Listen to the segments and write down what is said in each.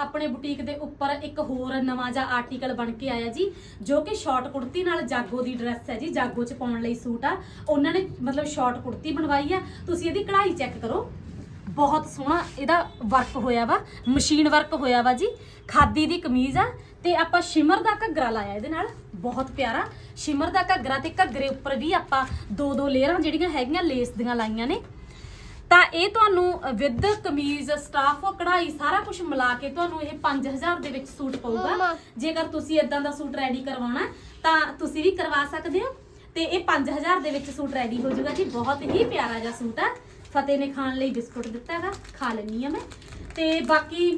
ਆਪਣੇ ਬੁਟੀਕ ਦੇ ਉੱਪਰ ਇੱਕ ਹੋਰ ਨਵਾਂ ਜਿਹਾ ਆਰਟੀਕਲ ਬਣ ਕੇ ਆਇਆ ਜੀ, ਜੋ ਕਿ ਸ਼ਾਰਟ ਕੁੜਤੀ ਨਾਲ ਜਾਗੋ ਦੀ ਡਰੈਸ ਹੈ ਜੀ, ਜਾਗੋ 'ਚ ਪਾਉਣ ਲਈ ਸੂਟ ਆ। ਉਹਨਾਂ ਨੇ ਮਤਲਬ ਸ਼ਾਰਟ ਕੁੜਤੀ ਬਣਵਾਈ ਆ। ਤੁਸੀਂ ਇਹਦੀ ਕਢਾਈ ਚੈੱਕ ਕਰੋ। ਬਹੁਤ ਸੋਹਣਾ ਇਹਦਾ ਵਰਕ ਹੋਇਆ ਵਾ ਮਸ਼ੀਨ ਵਰਕ ਹੋਇਆ ਵਾ ਜੀ। ਖਾਦੀ ਦੀ ਕਮੀਜ਼ ਆ ਤੇ ਆਪਾਂ ਸ਼ਿਮਰ ਦਾ ਘੱਗਰਾ ਲਾਇਆ ਇਹਦੇ ਨਾਲ। ਬਹੁਤ ਪਿਆਰਾ। ਸ਼ਿਮਰ ਦਾ ਘੱਗਰਾ ਤੇ ਘੱਗਰੇ ਉੱਪਰ ਵੀ ਆਪਾਂ ਦੋ ਦੋ ਲੇਅਰਾਂ ਜਿਹੜੀਆਂ ਹੈਗੀਆਂ ਲੇਸ ਦੀਆਂ ਲਾਈਆਂ ਨੇ। ਤਾਂ ਇਹ ਤੁਹਾਨੂੰ ਵਿਦ ਕਮੀਜ਼ ਸਟਾਫ ਕਢਾਈ ਸਾਰਾ ਕੁਝ ਮਿਲਾ ਕੇ ਤੁਹਾਨੂੰ ਇਹ 5000 ਦੇ ਵਿੱਚ ਸੂਟ ਪਊਗਾ। ਜੇਕਰ ਤੁਸੀਂ ਇਦਾਂ ਦਾ ਸੂਟ ਰੈਡੀ ਕਰਵਾਉਣਾ ਤਾਂ ਤੁਸੀਂ ਵੀ ਕਰਵਾ ਸਕਦੇ ਹੋ। ਤੇ ਇਹ 5000 ਦੇ ਵਿੱਚ ਸੂਟ ਰੈਡੀ ਹੋ ਜਾਊਗਾ ਜੀ। ਬਹੁਤ ਹੀ ਪਿਆਰਾ ਜਿਹਾ ਸੂਟ ਆ। ਫਤਿਹ ਨੇ ਖਾਣ ਲਈ ਬਿਸਕੁਟ ਦਿੱਤਾ ਹੈਗਾ। ਖਾ ਲੈਣੀ ਆ ਮੈਂ। ਤੇ ਬਾਕੀ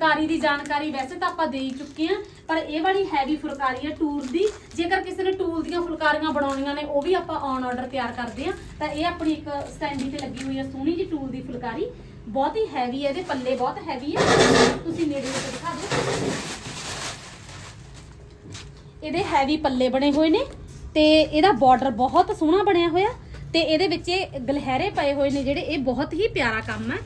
ਫੁਲਕਾਰੀ ਦੀ ਜਾਣਕਾਰੀ ਵੈਸੇ ਤਾਂ ਆਪਾਂ ਦੇ ਹੀ ਚੁੱਕੇ ਆ ਪਰ ਇਹ ਵਾਲੀ ਹੈਵੀ ਫੁਲਕਾਰੀ ਹੈ ਟੂਲ ਦੀ। ਜੇਕਰ ਕਿਸੇ ਨੇ ਟੂਲ ਦੀਆਂ ਫੁਲਕਾਰੀਆਂ ਬਣਾਉਣੀਆਂ ਨੇ, ਉਹ ਵੀ ਆਪਾਂ ਔਨ ਆਰਡਰ ਤਿਆਰ ਕਰਦੇ ਆ ਤਾਂ ਇਹ ਆਪਣੀ ਇੱਕ ਸਟੈਂਡੀ ਤੇ ਲੱਗੀ ਹੋਈ ਹੈ ਸੋਹਣੀ ਜੀ ਟੂਲ ਦੀ ਫੁਲਕਾਰੀ। ਬਹੁਤ ਹੀ ਹੈਵੀ ਹੈ ਇਹਦੇ ਪੱਲੇ ਬਹੁਤ ਹੈਵੀ ਹੈ ਤੁਸੀਂ ਨੇੜੇ ਤੋਂ ਦਿਖਾ ਦਿਓ। ਇਹਦੇ ਹੈਵੀ ਪੱਲੇ ਬਣੇ ਹੋਏ ਨੇ ਤੇ ਇਹਦਾ ਬਾਰਡਰ ਬਹੁਤ ਸੋਹਣਾ ਬਣਿਆ ਹੋਇਆ ਤੇ ਇਹਦੇ ਵਿੱਚ ਇਹ ਗਲਹਿਰੇ ਪਏ ਹੋਏ ਨੇ ਜਿਹੜੇ, ਇਹ ਬਹੁਤ ਹੀ ਪਿਆਰਾ ਕੰਮ ਹੈ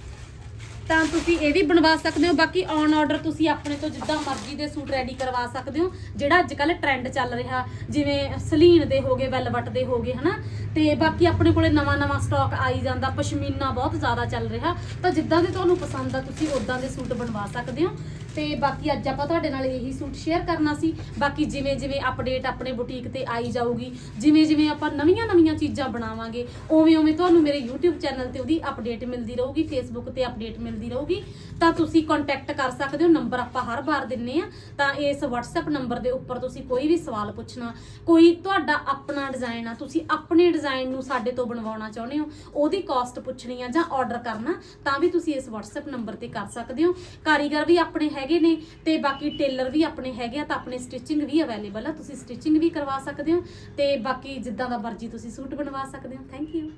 ਤਾਂ ਤੁਸੀਂ ਇਹ ਵੀ ਬਣਵਾ ਸਕਦੇ ਹੋ। ਬਾਕੀ ਔਨ ਆਰਡਰ ਤੁਸੀਂ ਆਪਣੇ ਤੋਂ ਜਿੱਦਾਂ ਮਰਜ਼ੀ ਦੇ ਸੂਟ ਰੈਡੀ ਕਰਵਾ ਸਕਦੇ ਹੋ, ਜਿਹੜਾ ਅੱਜ ਕੱਲ ਟ੍ਰੈਂਡ ਚੱਲ ਰਿਹਾ। ਜਿਵੇਂ ਸਲੀਨ ਦੇ ਹੋਗੇ ਵੈਲਵਟ ਦੇ ਹੋਗੇ ਹਨਾ? ਤੇ ਬਾਕੀ ਆਪਣੇ ਕੋਲੇ ਨਵਾਂ ਨਵਾਂ ਸਟਾਕ ਆਈ ਜਾਂਦਾ, ਪਸ਼ਮੀਨਾ ਬਹੁਤ ਜ਼ਿਆਦਾ ਚੱਲ ਰਿਹਾ। ਤਾਂ ਜਿੱਦਾਂ ਦੇ ਤੁਹਾਨੂੰ ਪਸੰਦ ਆ, ਤੁਸੀਂ ਉਦਾਂ ਦੇ ਸੂਟ ਬਣਵਾ ਸਕਦੇ ਹੋ। ਤੇ ਬਾਕੀ ਅੱਜ ਆਪਾਂ ਤੁਹਾਡੇ ਨਾਲ ਇਹੀ ਸੂਟ ਸ਼ੇਅਰ ਕਰਨਾ ਸੀ। ਬਾਕੀ ਜਿਵੇਂ ਜਿਵੇਂ ਅਪਡੇਟ ਆਪਣੇ ਬੁਟੀਕ ਤੇ ਆਈ ਜਾਊਗੀ, ਜਿਵੇਂ ਜਿਵੇਂ ਆਪਾਂ ਨਵੀਆਂ ਨਵੀਆਂ ਚੀਜ਼ਾਂ ਬਣਾਵਾਂਗੇ, ਉਵੇਂ ਉਵੇਂ ਤੁਹਾਨੂੰ ਮੇਰੇ YouTube ਚੈਨਲ ਤੇ ਉਹਦੀ ਅਪਡੇਟ ਮਿਲਦੀ ਰਹੂਗੀ, Facebook ਤੇ ਅਪਡੇਟ ਮਿਲਦੀ ਰਹੂਗੀ। ਤਾਂ ਤੁਸੀਂ ਕੰਟੈਕਟ ਕਰ ਸਕਦੇ ਹੋ ਨੰਬਰ ਆਪਾਂ ਹਰ ਵਾਰ ਦਿੰਨੇ ਆ। ਤਾਂ ਇਸ WhatsApp ਨੰਬਰ ਦੇ ਉੱਪਰ ਤੁਸੀਂ ਕੋਈ ਵੀ ਸਵਾਲ ਪੁੱਛਣਾ, ਕੋਈ ਤੁਹਾਡਾ ਆਪਣਾ ਡਿਜ਼ਾਈਨ ਆ, ਤੁਸੀਂ ਆਪਣੇ ਡਿਜ਼ਾਈਨ ਨੂੰ ਸਾਡੇ ਤੋਂ ਬਣਵਾਉਣਾ ਚਾਹੁੰਦੇ ਹੋ, ਉਹਦੀ ਕਾਸਟ ਪੁੱਛਣੀ ਆ ਜਾਂ ਆਰਡਰ ਕਰਨਾ, ਤਾਂ ਵੀ ਤੁਸੀਂ ਇਸ WhatsApp ਨੰਬਰ ਤੇ ਕਰ ਸਕਦੇ ਹੋ। ਕਾਰੀਗਰ ਵੀ ਆਪਣੇ ਹੈ ਹੈਗੇ ਨੇ ਤੇ ਬਾਕੀ ਟੇਲਰ ਵੀ ਆਪਣੇ ਹੈਗੇ ਆ ਤਾਂ ਆਪਣੇ ਸਟਿਚਿੰਗ ਵੀ ਅਵੇਲੇਬਲ ਆ। ਤੁਸੀਂ ਸਟਿਚਿੰਗ ਵੀ ਕਰਵਾ ਸਕਦੇ ਹੋ ਤੇ ਬਾਕੀ ਜਿੱਦਾਂ ਦਾ ਮਰਜ਼ੀ ਤੁਸੀਂ ਸੂਟ ਬਣਵਾ ਸਕਦੇ ਹੋ। Thank you